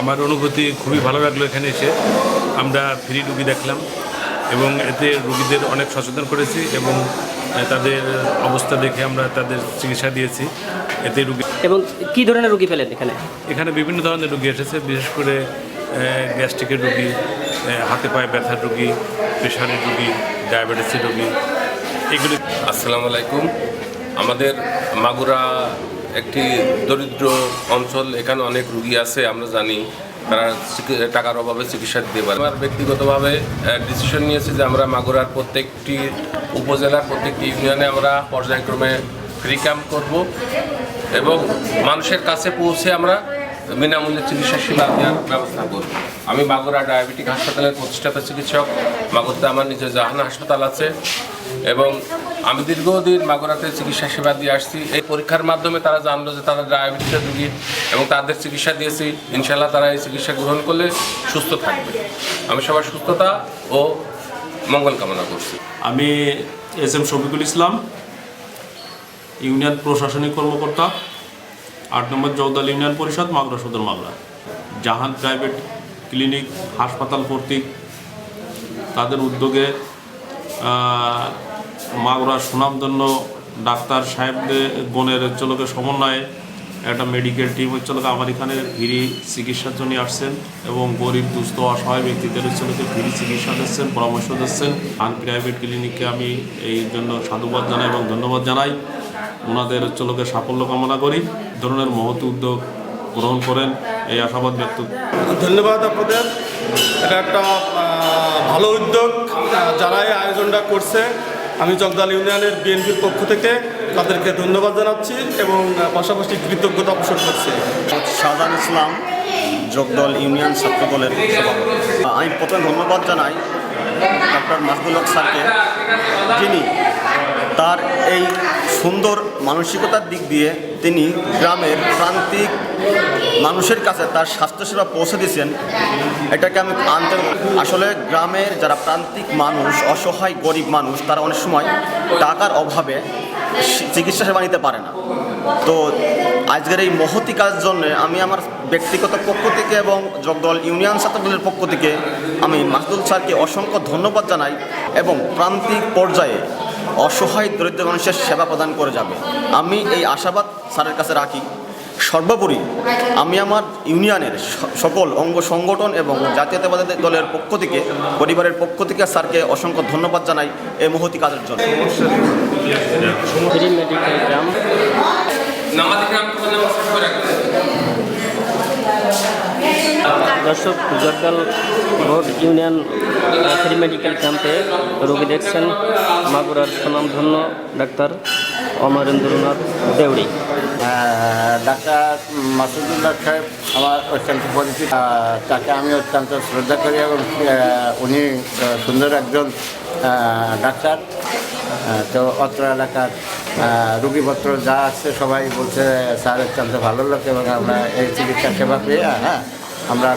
আমার অনুভূতি খুবই ভালো লাগল এখানে এসে। আমরা ফ্রি রুগী দেখলাম এবং এতে রুগীদের অনেক সচেতন করেছি এবং তাদের অবস্থা দেখে আমরা তাদের চিকিৎসা দিয়েছি। এতে রুগী এবং কি ধরনের রুগী পেলেন এখানে? এখানে বিভিন্ন ধরনের রুগী এসেছে বিশেষ করে গ্যাস্ট্রিকের রুগী হাতে পায়ে ব্যথার রুগী প্রেশারের রুগী ডায়াবেটিসের রুগী এগুলি আসসালামু আলাইকুম। আমাদের মাগুরা একটি দরিদ্র অঞ্চল, এখানে অনেক রুগী আছে, আমরা জানি। তারা টাকার অভাবে চিকিৎসা দিতে পারে। আমার ব্যক্তিগতভাবে ডিসিশন নিয়েছি যে আমরা মাগুরার প্রত্যেকটি উপজেলার প্রত্যেকটি ইউনিয়নে আমরা পর্যায়ক্রমে ফ্রি ক্যাম্প করব এবং মানুষের কাছে পৌঁছে আমরা বিনামূল্যে চিকিৎসা সেবা দেওয়ার ব্যবস্থা করব। আমি মাগুরা ডায়াবেটিক হাসপাতালের প্রতিষ্ঠাতা চিকিৎসক, মাগুরতে আমার নিজের জাহান হাসপাতাল আছে এবং আমি দীর্ঘদিন মাগুরাতে চিকিৎসা সেবা দিয়ে আসছি। এই পরীক্ষার মাধ্যমে তারা জানলো যে তারা ডায়াবেটিসের রুগী এবং তাদের চিকিৎসা দিয়েছি। ইনশাল্লাহ তারা এই চিকিৎসা গ্রহণ করলে সুস্থ থাকবে। আমি সবার সুস্থতা ও মঙ্গল কামনা করছি। আমি S M Shafiqul Islam, union প্রশাসনিক কর্মকর্তা, আট নম্বর জগদাল ইউনিয়ন পরিষদ, মাগরা সদর মাগরা জাহান প্রাইভেট ক্লিনিক, হাসপাতাল কর্তৃক তাদের উদ্যোগে আহ, মাগুরার সুনামধন্য ডাক্তার সাহেবদের গণের চলকে সমন্বয়ে একটা মেডিকেল টিম হচ্ছিল আমার এখানে ফ্রি চিকিৎসার জন্য আসছেন এবং গরিব দুস্থ অসহায় ব্যক্তিদের চলকে ফ্রি চিকিৎসা দিচ্ছেন পরামর্শ দিচ্ছেন। আন প্রাইভেট ক্লিনিককে আমি এই জন্য সাধুবাদ জানাই এবং ধন্যবাদ জানাই। ওনাদের চলকে সাফল্য কামনা করি। ধরনের মহৎ উদ্যোগ গ্রহণ করেন। এই আশাবাদ ব্যক্ত ধন্যবাদ আপনাদের। এটা একটা ভালো উদ্যোগ যারা আয়োজনটা করছে। আমি জগদাল ইউনিয়নের বিএনপির পক্ষ থেকে তাদেরকে ধন্যবাদ জানাচ্ছি এবং পাশাপাশি কৃতজ্ঞতা পোষণ করছি। শাহজাহান ইসলাম যোগদল ইউনিয়ন ছাত্র দলের আমি প্রথমে ধন্যবাদ জানাই ডক্টর মাহবুল হক স্যারকে, যিনি তার এই সুন্দর মানসিকতার দিক দিয়ে তিনি গ্রামের প্রান্তিক মানুষের কাছে তার স্বাস্থ্যসেবা পৌঁছে দিয়েছেন। এটাকে আমি আনতে আসলে গ্রামের যারা প্রান্তিক মানুষ, অসহায়, গরিব মানুষ, তারা অনেক সময় টাকার অভাবে চিকিৎসা সেবা নিতে পারে না। তো আজকের এই মহতি কাজের জন্য আমি আমার ব্যক্তিগত পক্ষ থেকে এবং জগদল ইউনিয়ন ছাত্রদলের পক্ষ থেকে আমি মাসদুল স্যারকে অসংখ্য ধন্যবাদ জানাই এবং প্রান্তিক পর্যায়ে অসহায় দরিদ্র মানুষের সেবা প্রদান করে যাবে। আমি এই আশাবাদ স্যারের কাছে রাখি। সর্বোপরি আমি আমার ইউনিয়নের সকল অঙ্গ সংগঠন এবং জাতীয়তাবাদী দলের পক্ষ থেকে, পরিবারের পক্ষ থেকে স্যারকে অসংখ্য ধন্যবাদ জানাই এই মহতি কাজের জন্য। দর্শক Jagdal road union free medical ক্যাম্পে রোগী দেখছেন মাগুরার সুনামধন্য ডাক্তার অমরেন্দ্রনাথ দেউড়ি। ডাক্তার মাসুদুল্লাহ সাহেব আমার অত্যন্ত পরিচিত। তাকে আমি অত্যন্ত শ্রদ্ধা করি এবং উনি সুন্দর একজন ডাক্তার। তো অত্র এলাকার রুগীপত্র যা আছে সবাই বলছে, স্যার অত্যন্ত ভালো লোক এবং আমরা এই চিকিৎসা সেবা পেয়ে হ্যাঁ আমরা